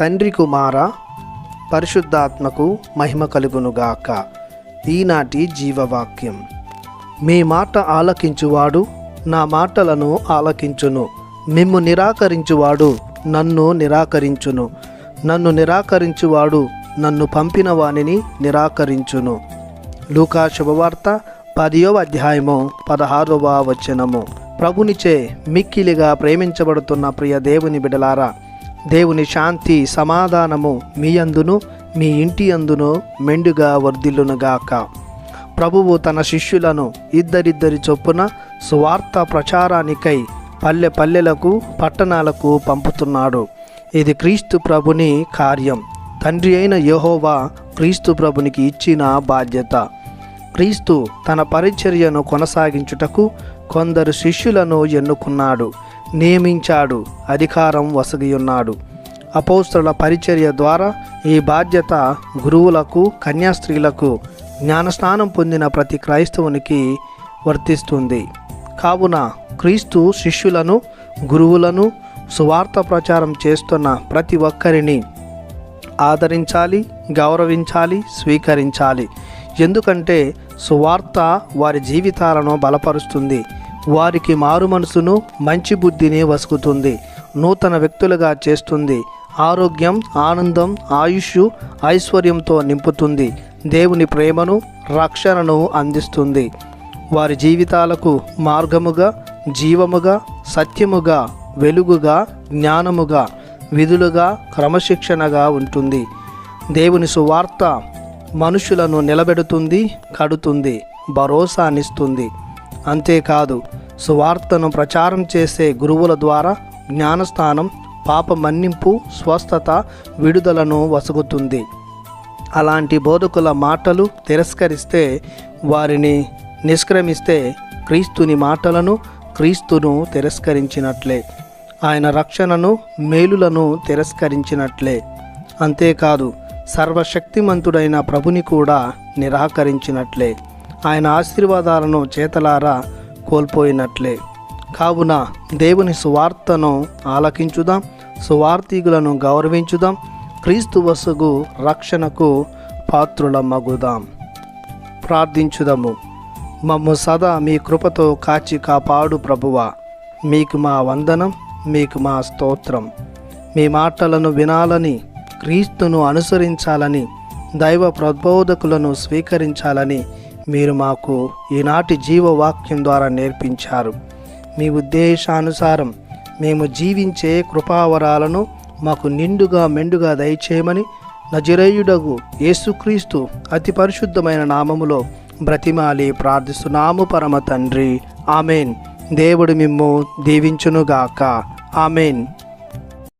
తండ్రి కుమార పరిశుద్ధాత్మకు మహిమ కలుగునుగాక. ఈనాటి జీవవాక్యం. మీ మాట ఆలకించువాడు నా మాటలను ఆలకించును. మిమ్ము నిరాకరించువాడు నన్ను నిరాకరించును. నన్ను నిరాకరించువాడు నన్ను పంపిన వానిని నిరాకరించును. లూకా శుభవార్త పదియో అధ్యాయము పదహారవ వచనము. ప్రభునిచే మిక్కిలిగా ప్రేమించబడుతున్న ప్రియ దేవుని బిడలారా దేవుని శాంతి సమాధానము మీ అందును మీ ఇంటి అందును మెండుగా వర్ధిల్లునుగాక ప్రభువు తన శిష్యులను ఇద్దరిద్దరి చొప్పున సువార్త ప్రచారానికై పల్లె పల్లెలకు పట్టణాలకు పంపుతున్నాడు. ఇది క్రీస్తు ప్రభుని కార్యం. తండ్రి అయిన యహోవా క్రీస్తు ప్రభునికి ఇచ్చిన బాధ్యత. క్రీస్తు తన పరిచర్యను కొనసాగించుటకు కొందరు శిష్యులను ఎన్నుకున్నాడు. నియమించాడు అధికారం వసగియున్నాడు. అపోస్తుల పరిచర్య ద్వారా ఈ బాధ్యత గురువులకు కన్యాస్త్రీలకు జ్ఞానస్నానం పొందిన ప్రతి క్రైస్తవునికి వర్తిస్తుంది. కావున క్రీస్తు శిష్యులను గురువులను సువార్త ప్రచారం చేస్తున్న ప్రతి ఒక్కరిని ఆదరించాలి గౌరవించాలి స్వీకరించాలి. ఎందుకంటే సువార్త వారి జీవితాలను బలపరుస్తుంది. వారికి మారు మనసును మంచి బుద్ధిని వసుకుతుంది. నూతన వ్యక్తులుగా చేస్తుంది. ఆరోగ్యం ఆనందం ఆయుష్ ఐశ్వర్యంతో నింపుతుంది. దేవుని ప్రేమను రక్షణను అందిస్తుంది. వారి జీవితాలకు మార్గముగా జీవముగా సత్యముగా వెలుగుగా జ్ఞానముగా విధులుగా క్రమశిక్షణగా ఉంటుంది. దేవుని సువార్త మనుషులను నిలబెడుతుంది కడుతుంది భరోసానిస్తుంది. అంతేకాదు సువార్తను ప్రచారం చేసే గురువుల ద్వారా జ్ఞానస్థానం పాప మన్నింపు స్వస్థత విడుదలను వసుగుతుంది. అలాంటి బోధకుల మాటలు తిరస్కరిస్తే వారిని నిష్క్రమిస్తే క్రీస్తుని మాటలను క్రీస్తును తిరస్కరించినట్లే. ఆయన రక్షణను మేలులను తిరస్కరించినట్లే. అంతేకాదు సర్వశక్తిమంతుడైన ప్రభుని కూడా నిరాకరించినట్లే. ఆయన ఆశీర్వాదాలను చేతలారా కోల్పోయినట్లే. కావున దేవుని సువార్తను ఆలకించుదాం సువార్థికులను గౌరవించుదాం క్రీస్తు వసుగు రక్షణకు పాత్రులమ్మగుదాం ప్రార్థించుదము. మమ్ము సదా మీ కృపతో కాచి కాపాడు ప్రభువ. మీకు మా వందనం మీకు మా స్తోత్రం. మీ మాటలను వినాలని క్రీస్తును అనుసరించాలని దైవ ప్రబోధకులను స్వీకరించాలని మీరు మాకు ఈనాటి జీవవాక్యం ద్వారా నేర్పించారు. మీ ఉద్దేశానుసారం మేము జీవించే కృపావరాలను మాకు నిండుగా మెండుగా దయచేయమని నజరేయుడగు యేసుక్రీస్తు అతి పరిశుద్ధమైన నామములో బ్రతిమాలి ప్రార్థిస్తున్నాము పరమ తండ్రి. ఆమెన్. దేవుడు మిమ్ము దీవించునుగాక. ఆమెన్.